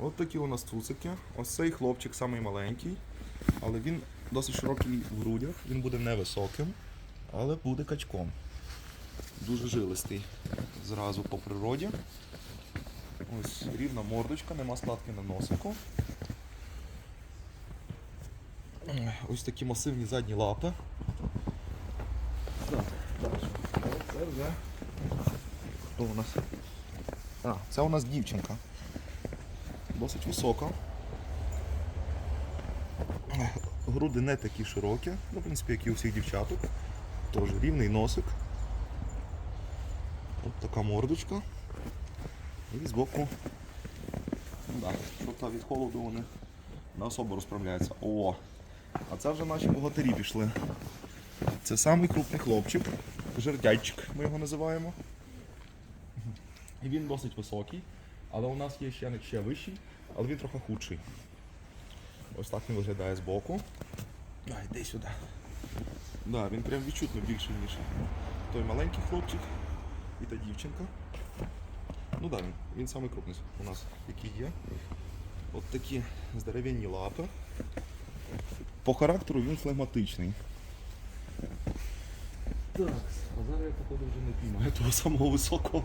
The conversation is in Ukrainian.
От такі у нас цуцики. Ось цей хлопчик самий маленький, але він досить широкий в грудях, він буде невисоким, але буде качком. Дуже жилистий зразу по природі. Ось рівна мордочка, нема складки на носику. Ось такі масивні задні лапи. Так. Це вже. Хто у нас? А, це у нас дівчинка. Досить висока. Груди не такі широкі, ну, в принципі, як і у всіх дівчаток. Тож рівний носик. От така мордочка. І збоку. Ну, да, тобто від холоду вони не особо розправляються. О! А це вже наші богатирі пішли. Це самий крупний хлопчик, жердячик ми його називаємо. І він досить високий, але у нас є ще, ще вищий, але він трохи худший. Ось так він виглядає збоку. А, йди сюди. Да, він прям відчутно більший, ніж той маленький хлопчик і та дівчинка. Ну так, да, він, він самий крупний у нас, який є. От такі здоровенні лапи. По характеру він флегматичний. Так, а зараз я походу вже не піймаю того самого високого.